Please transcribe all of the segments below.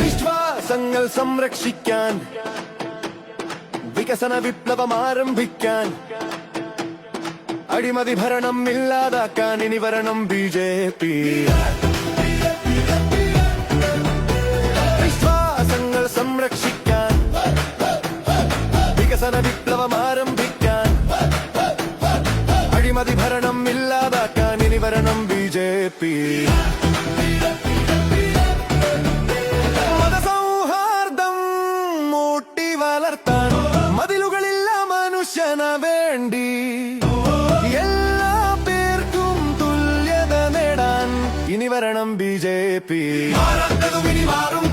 വിശ്വാസങ്ങൾ സംരക്ഷിക്കാൻ വികസന വിപ്ലവം ആരംഭിക്കാൻ അടിമതി ഭരണം ഇല്ലാതാക്കാൻ ഇനി വരണം ബി ജെ പി. വിപ്ലവം ആരംഭിക്കാൻ. അഴിമതി ഭരണം ഇല്ലാതാക്കാൻ ഇനി വരണം ബി ജെ പി. മതസൗഹാർദ്ദം മൂട്ടി വളർത്താൻ മതിലുകളില്ല മനുഷ്യന വേണ്ടി. എല്ലാ പേർക്കും തുല്യത നേടാൻ ഇനി വരണം ബി ജെ പി. മാറും.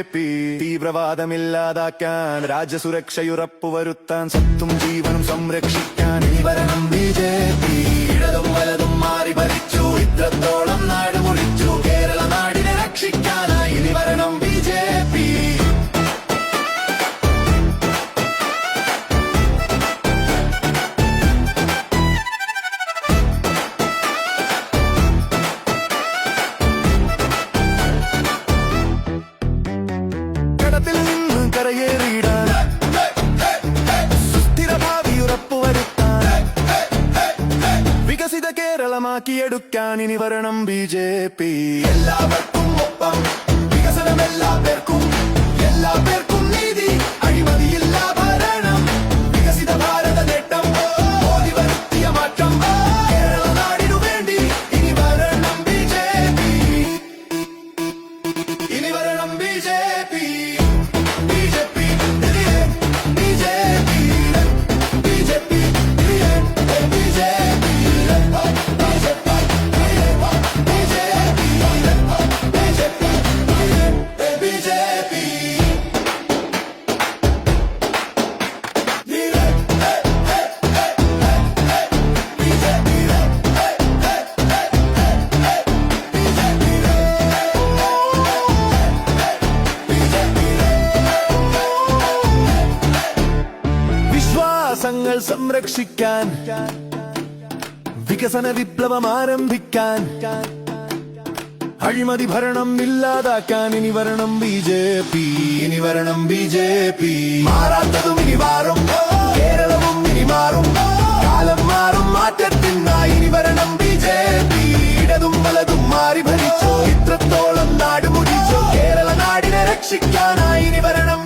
B J P. തീവ്രവാദമില്ലാതാക്കാൻ രാജ്യസുരക്ഷയുറപ്പുവരുത്താൻ സ്വത്തും ജീവനും സംരക്ഷിക്കാൻ ഇനി വരണം ബി ജെ പി. ഇടതും വലതും മാറി ഭരിച്ചു ഇത്രത്തോളം ഇനി വരണം ബി ജെ പി. എല്ലാവർക്കും ഒപ്പം വികസനം എല്ലാ പേർക്കും സംരക്ഷിക്കാൻ വികസന വിപ്ലവം ആരംഭിക്കാൻ അഴിമതി ഭരണം ഇല്ലാതാക്കാൻ ഇനി വരണം ബി ജെ പി. ഇനി വരണം ബി ജെ പി. മാറാത്തതും ഇനി മാറും. കേരളവും ഇനി മാറും. കാലം മാറും മാറ്റത്തിനായി ഇനി വരണം ബി ജെ പി. ഇടതും വലതും മാറി ഭരിച്ചോ. ഇത്രത്തോളം നാട് മുടിച്ചോ. കേരള നാടിനെ രക്ഷിക്കാനായി ഇനി വരണം